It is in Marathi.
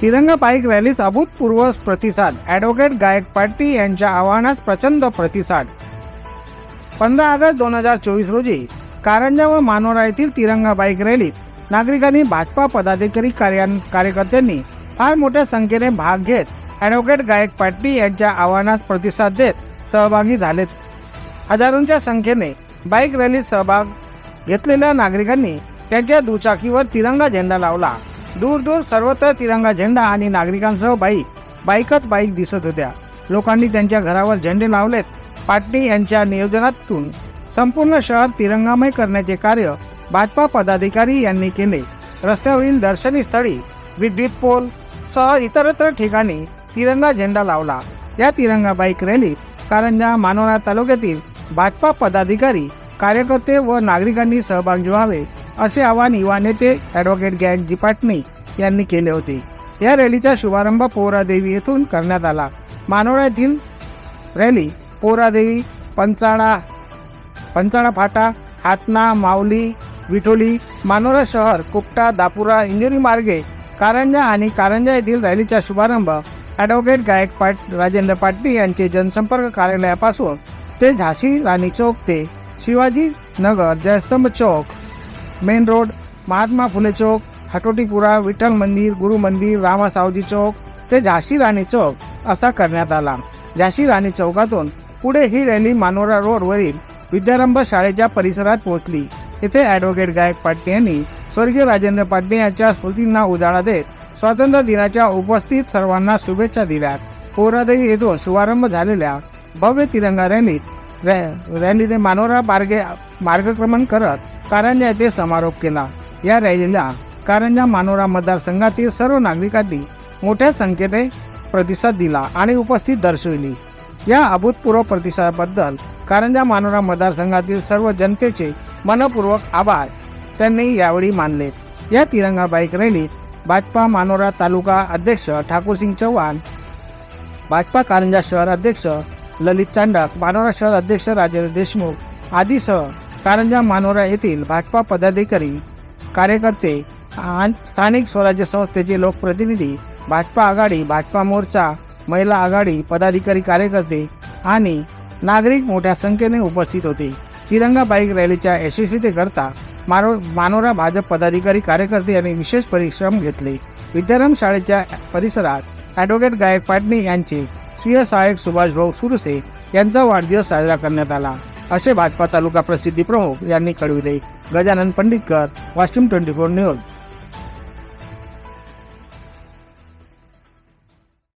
तिरंगा बाईक रॅलीस अभूतपूर्व प्रतिसाद. ॲडव्होकेट गायक पाटील यांच्या आव्हानास प्रचंड प्रतिसाद. पंधरा ऑगस्ट दोन हजार चोवीस रोजी कारंजा व मानोरा येथील तिरंगा बाईक रॅलीत नागरिकांनी भाजपा पदाधिकारी कार्यकर्त्यांनी फार मोठ्या संख्येने भाग घेत ॲडव्होकेट गायक पाटील यांच्या आव्हानास प्रतिसाद देत सहभागी झालेत. हजारोंच्या संख्येने बाईक रॅलीत सहभाग घेतलेल्या नागरिकांनी त्यांच्या दुचाकीवर तिरंगा झेंडा लावला. दूर दूर सर्वत्र तिरंगा झेंडा आणि नागरिकांसह बाईक बाईकच बाईक दिसत होत्या. लोकांनी त्यांच्या घरावर झेंडे लावलेत. पाटणी यांच्या नियोजनातून संपूर्ण शहर तिरंगामय करण्याचे कार्य भाजपा पदाधिकारी यांनी केले. रस्त्यावरील दर्शनी स्थळी विद्युत पोल सह इतरत्र ठिकाणी तिरंगा झेंडा लावला. या तिरंगा बाईक रॅलीत कारंजा मानोरा तालुक्यातील भाजपा पदाधिकारी कार्यकर्ते व नागरिकांनी सहभागी व्हावे असे आवाहन युवा नेते ॲडव्होकेट गॅग जिपाटणे यांनी केले होते. या रॅलीचा शुभारंभ पोहरादेवी येथून करण्यात आला. मानोरा येथील रॅली पोहरादेवी पंचाळा पंचाळा फाटा हातना माऊली विठोली मानोरा शहर कुपटा दापुरा इंजिनी मार्गे कारंजा आणि कारंजा येथील रॅलीचा शुभारंभ ॲडव्होकेट गायक पाट राजेंद्र पाटील यांचे जनसंपर्क कार्यालयापासून ते झाशी राणी चौक ते शिवाजी नगर जयस्तंभ चौक मेन रोड महात्मा फुले चौक हटोटीपुरा विठ्ठल मंदिर गुरु मंदिर रामा सावजी चौक ते झाशी राणी चौक असा करण्यात आला. झाशी राणी चौकातून पुढे ही रॅली मानोरा रोडवरील विद्यारंभ शाळेच्या परिसरात पोहोचली. येथे ॲडव्होकेट गायक पाटणे यांनी स्वर्गीय राजेंद्र पाटणे यांच्या स्मृतींना उजाळा देत स्वातंत्र्य दिनाच्या उपस्थित सर्वांना शुभेच्छा दिल्या. पोरादेवी येथून शुभारंभ झालेल्या भव्य तिरंगा रॅलीत रॅ रॅलीने मानोरा मार्गे मार्गक्रमण करत कारंजा येथे समारोप केला. या रॅलीला कारंजा मानोरा मतदारसंघातील सर्व नागरिकांनी मोठ्या संख्येने प्रतिसाद दिला आणि उपस्थित दर्शविली. या अभूतपूर्व प्रतिसादाबद्दल कारंजा मानोरा मतदारसंघातील सर्व जनतेचे मनपूर्वक आभार त्यांनी यावेळी मानले. या तिरंगा बाईक रॅलीत भाजपा मानोरा तालुका अध्यक्ष ठाकूरसिंग चव्हाण भाजपा कारंजा शहर अध्यक्ष ललित चांडक मानोरा शहर अध्यक्ष राजेंद्र देशमुख आदीसह कारंजा मानोरा येथील भाजपा पदाधिकारी कार्यकर्ते आणि स्थानिक स्वराज्य संस्थेचे लोकप्रतिनिधी भाजपा आघाडी भाजपा मोर्चा महिला आघाडी पदाधिकारी कार्यकर्ते आणि नागरिक मोठ्या संख्येने उपस्थित होते. तिरंगा बाईक रॅलीच्या यशस्वीतेकरता मारो मानोरा भाजप पदाधिकारी कार्यकर्ते यांनी विशेष परिश्रम घेतले. विद्याराम शाळेच्या परिसरात ॲडव्होकेट गायक पाटणी यांचे स्वीय सहाय्यक सुभाष भाऊ सुरसे यांचा वाढदिवस साजरा करण्यात आला. असे भाजपा तालुका प्रसिद्धी प्रमुख यांनी कळविले. Gajanan Panditkar Washim twenty four news.